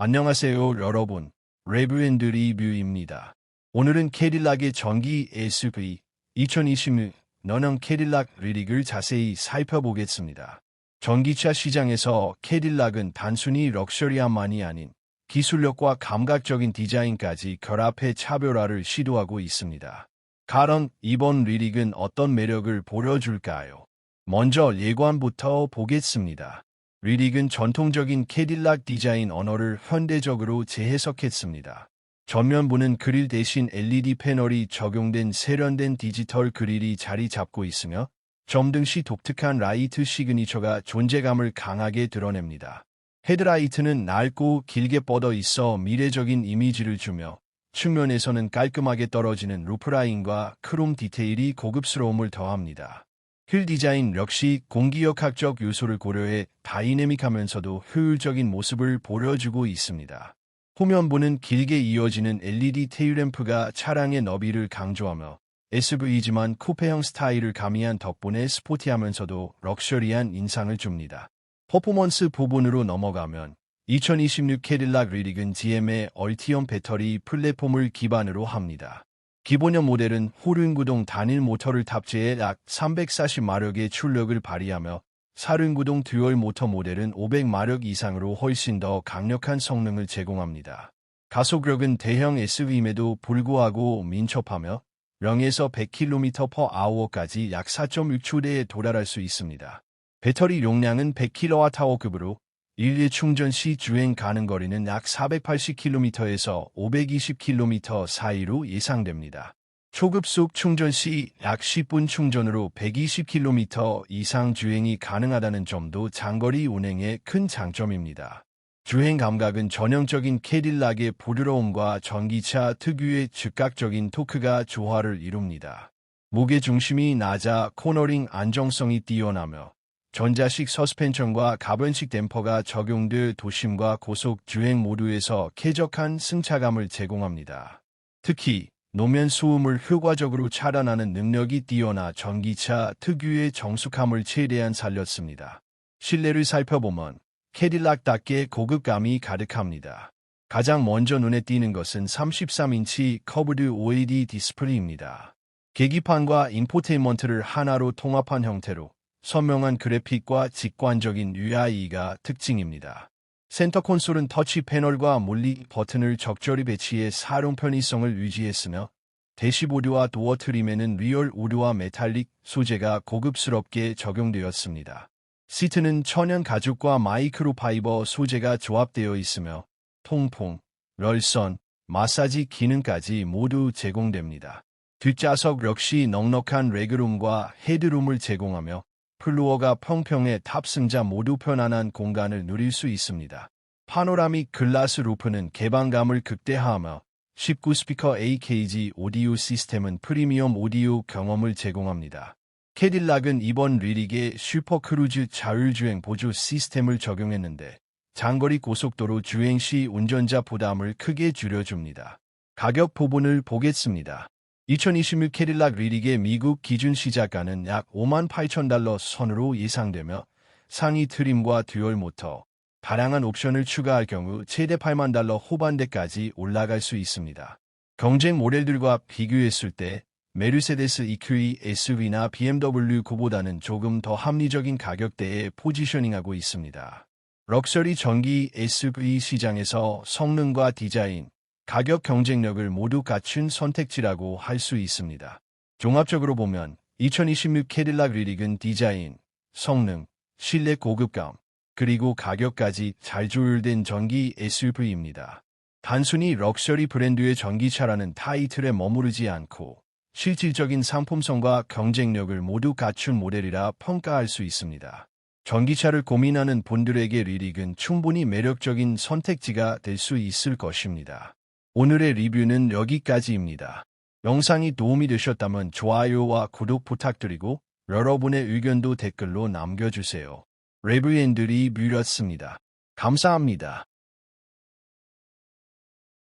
안녕하세요 여러분. 레브랜드 리뷰입니다. 오늘은 캐딜락의 전기 SUV 2026 너는 캐딜락 리릭을 자세히 살펴보겠습니다. 전기차 시장에서 캐딜락은 단순히 럭셔리함만이 아닌 기술력과 감각적인 디자인까지 결합해 차별화를 시도하고 있습니다. 가런 이번 리릭은 어떤 매력을 보여줄까요? 먼저 예관부터 보겠습니다. 리릭은 전통적인 캐딜락 디자인 언어를 현대적으로 재해석했습니다. 전면부는 그릴 대신 LED 패널이 적용된 세련된 디지털 그릴이 자리 잡고 있으며 점등 시 독특한 라이트 시그니처가 존재감을 강하게 드러냅니다. 헤드라이트는 낡고 길게 뻗어 있어 미래적인 이미지를 주며 측면에서는 깔끔하게 떨어지는 루프라인과 크롬 디테일이 고급스러움을 더합니다. 휠 디자인 역시 공기역학적 요소를 고려해 다이내믹하면서도 효율적인 모습을 보여주고 있습니다. 후면부는 길게 이어지는 LED 테일램프가 차량의 너비를 강조하며 SUV이지만 쿠페형 스타일을 가미한 덕분에 스포티하면서도 럭셔리한 인상을 줍니다. 퍼포먼스 부분으로 넘어가면 2026 캐딜락 리릭은 GM의 얼티엄 배터리 플랫폼을 기반으로 합니다. 기본형 모델은 후륜구동 단일 모터를 탑재해 약 340마력의 출력을 발휘하며 사륜구동 듀얼 모터 모델은 500마력 이상으로 훨씬 더 강력한 성능을 제공합니다. 가속력은 대형 SUV임에도 불구하고 민첩하며 0에서 100km/h까지 약 4.6초대에 도달할 수 있습니다. 배터리 용량은 100kWh급으로 일일 충전 시 주행 가능 거리는 약 480km에서 520km 사이로 예상됩니다. 초급속 충전 시 약 10분 충전으로 120km 이상 주행이 가능하다는 점도 장거리 운행의 큰 장점입니다. 주행 감각은 전형적인 캐딜락의 부드러움과 전기차 특유의 즉각적인 토크가 조화를 이룹니다. 무게 중심이 낮아 코너링 안정성이 뛰어나며 전자식 서스펜션과 가변식 댐퍼가 적용돼 도심과 고속 주행 모두에서 쾌적한 승차감을 제공합니다. 특히 노면 소음을 효과적으로 차단하는 능력이 뛰어나 전기차 특유의 정숙함을 최대한 살렸습니다. 실내를 살펴보면 캐딜락답게 고급감이 가득합니다. 가장 먼저 눈에 띄는 것은 33인치 커브드 OLED 디스플레이입니다. 계기판과 인포테인먼트를 하나로 통합한 형태로 선명한 그래픽과 직관적인 UI가 특징입니다. 센터 콘솔은 터치 패널과 물리 버튼을 적절히 배치해 사용 편의성을 유지했으며 대시보드와 도어 트림에는 리얼 우드와 메탈릭 소재가 고급스럽게 적용되었습니다. 시트는 천연 가죽과 마이크로파이버 소재가 조합되어 있으며 통풍, 럴선, 마사지 기능까지 모두 제공됩니다. 뒷좌석 역시 넉넉한 레그룸과 헤드룸을 제공하며 플루어가 평평해 탑승자 모두 편안한 공간을 누릴 수 있습니다. 파노라믹 글라스 루프는 개방감을 극대화하며 19 스피커 AKG 오디오 시스템은 프리미엄 오디오 경험을 제공합니다. 캐딜락은 이번 리릭에 슈퍼크루즈 자율주행 보조 시스템을 적용했는데 장거리 고속도로 주행 시 운전자 부담을 크게 줄여줍니다. 가격 부분을 보겠습니다. 2026 캐딜락 리릭의 미국 기준 시작가는 약 5만 8천 달러 선으로 예상되며 상위 트림과 듀얼 모터, 다양한 옵션을 추가할 경우 최대 8만 달러 후반대까지 올라갈 수 있습니다. 경쟁 모델들과 비교했을 때 메르세데스 EQE SUV나 BMW 9보다는 조금 더 합리적인 가격대에 포지셔닝하고 있습니다. 럭셔리 전기 SUV 시장에서 성능과 디자인, 가격 경쟁력을 모두 갖춘 선택지라고 할 수 있습니다. 종합적으로 보면 2026 캐딜락 리릭은 디자인, 성능, 실내 고급감, 그리고 가격까지 잘 조율된 전기 SUV입니다. 단순히 럭셔리 브랜드의 전기차라는 타이틀에 머무르지 않고 실질적인 상품성과 경쟁력을 모두 갖춘 모델이라 평가할 수 있습니다. 전기차를 고민하는 분들에게 리릭은 충분히 매력적인 선택지가 될 수 있을 것입니다. 오늘의 리뷰는 여기까지입니다. 영상이 도움이 되셨다면 좋아요와 구독 부탁드리고 여러분의 의견도 댓글로 남겨주세요. 레브엔들이 뮤렸습니다. 감사합니다.